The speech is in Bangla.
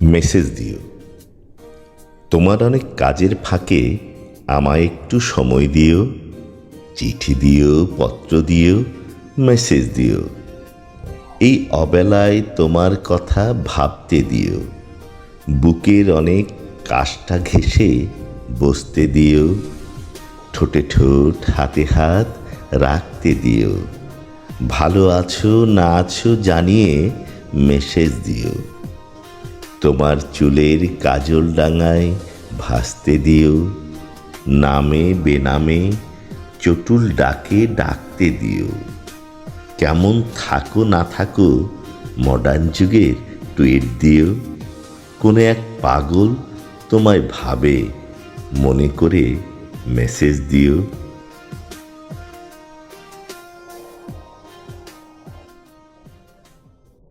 মেসেজ দিও। তোমার অনেক কাজের ফাঁকে আমায় একটু সময় দিও, চিঠি দিও, পত্র দিও, মেসেজ দিও। এই অবেলায় তোমার কথা ভাবতে দিও। বুকের অনেক কাজটা ঘেঁষে বসতে দিও। ঠোঁটে ঠোঁট, হাতে হাত রাখতে দিও। ভালো আছো না আছো জানিয়ে মেসেজ দিও। তোমার চুলের কাজল ডাঙায় ভাসতে দিও। নামে বেনামে চটুল ডাকে ডাকতে দিও। কেমন থাকো না থাকো মডার্ন যুগের টুইট দিও। কোনো এক পাগল তোমায় ভাবে, মনে করে মেসেজ দিও।